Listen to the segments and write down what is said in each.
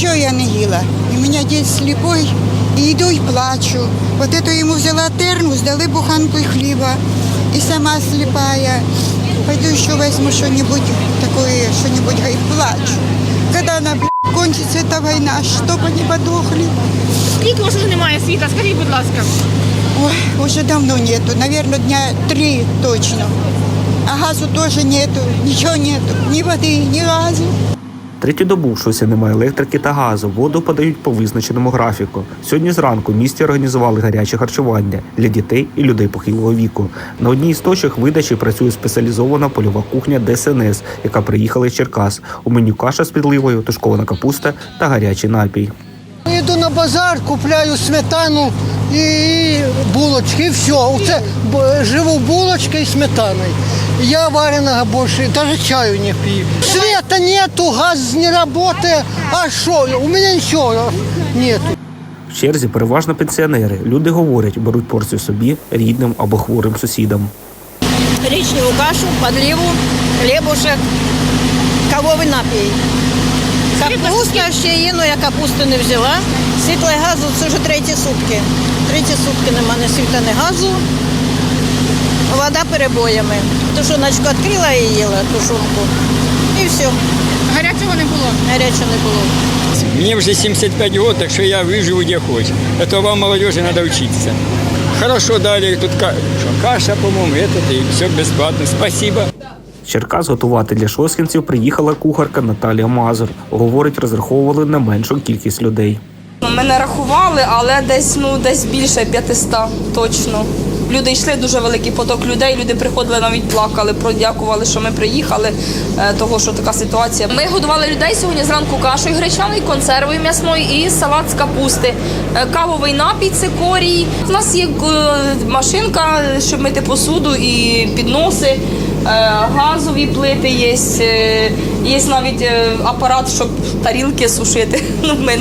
ничего я не ела. У меня дед слепой, и иду и плачу. Вот эту ему взяла термос, дали буханку хлеба, и сама слепая. Пойду еще возьму что-нибудь такое, что-нибудь и плачу. Когда она, блядь, кончится эта война, чтобы они подохли. Скільки у вас вже немає світла? Скажіть, будь ласка. Ой, уже давно нету, наверное, дня три точно. А газу тоже нету, ничего нету, ни воды, ни газу. Третю добу Шосі немає електрики та газу. Воду подають по визначеному графіку. Сьогодні зранку в місті організували гаряче харчування для дітей і людей похилого віку. На одній з точок видачі працює спеціалізована польова кухня ДСНС, яка приїхала з Черкас. У меню каша з підливою, тушкована капуста та гарячий напій. Йду на базар, купляю сметану і булочки, і все. Оце живу булочкою і сметаною. Я вареного більше, навіть чаю не п'ю. Света нету, газ не працює. А що? У мене нічого нету. В черзі переважно пенсіонери. Люди говорять, беруть порцію собі, рідним або хворим сусідам. гречневую кашу, подливу, хлебушек, кавовий напій. Капуста ще є, але я капусту не взяла. Світла і газу це вже треті сутки. Треті сутки нема ні світла, ні газу. Вода перебоями. Тушоночку відкрила і їла тушонку. І все, Гарячого не було. гарячого не було. Мне уже 75 год, так что я выживу где хочешь. Это вам, молодежи, надо учиться. Хорошо дали тут ка- что, каша, по-моему, этот, и все бесплатно. Спасибо. З Черкас готувати для шоскінців приїхала кухарка Наталія Мазур. Говорить, розраховували на меншу кількість людей. Ми не рахували, але десь ну десь більше 500 точно. Люди йшли дуже великий поток людей. Люди приходили, навіть плакали, продякували, що ми приїхали, е, того що така ситуація. Ми годували людей сьогодні зранку кашею гречаною, консервою м'ясною і салат з капусти. Е, Кавовий напій цикорій. У нас є е, машинка, щоб мити посуду і підноси. Е, Газові плити є, е, є навіть е, апарат, щоб тарілки сушити. Ну, ми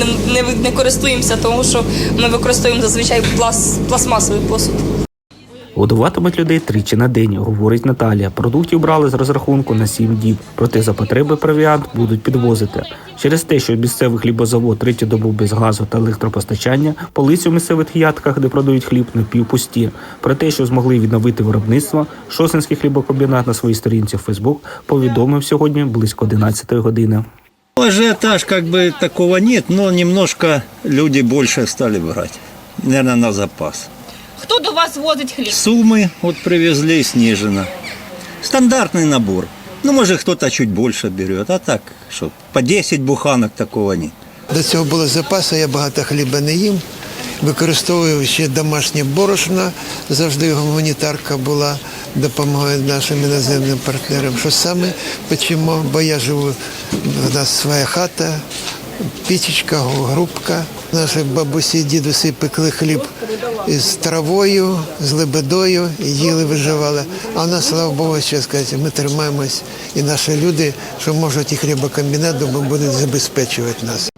не, користуємося, тому що ми використовуємо зазвичай плас, пластмасовий посуд. Годуватимуть людей тричі на день, говорить Наталія. Продуктів брали з розрахунку на сім діб. Проте за потреби провіант будуть підвозити. Через те, що місцевий хлібозавод третю добу без газу та електропостачання, полиці у місцевих ядках, де продають хліб, напівпусті. Про те, що змогли відновити виробництво, Шосинський хлібокомбінат на своїй сторінці в Фейсбук повідомив сьогодні близько 11 години. Ажиотаж как бы такого нет, но немножко люди больше стали брать. Наверное, на запас. Хто до вас возить хліб? Суммы вот привезли снижено. Стандартный набор. Ну, может, кто-то чуть больше берет, а так, что по 10 буханок такого нет. До цього було запасу, я багато хліба не їм. Використовую ще домашнє борошно. Завжди гуманітарка була, допомагає нашим іноземним партнерам. Що саме печемо, бо я живу, у нас своя хата, пічечка, грубка. Наші бабусі дідусі пекли хліб із травою, з лебедою, і їли, виживали. А в нас, слава Богу, що сказати, ми тримаємось, і наші люди, що можуть і хлібокомбінат, будуть забезпечувати нас.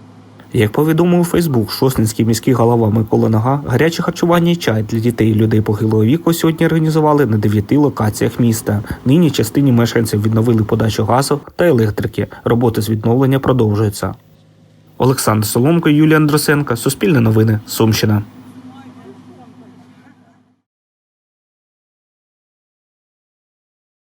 Як повідомив у Фейсбук Шосненський міський голова Микола Нога, гаряче харчування і чай для дітей і людей похилого віку сьогодні організували на дев'яти локаціях міста. Нині частині мешканців відновили подачу газу та електрики. Роботи з відновлення продовжуються. Олександр Соломко, Юлія Андросенко, Суспільне новини, Сумщина.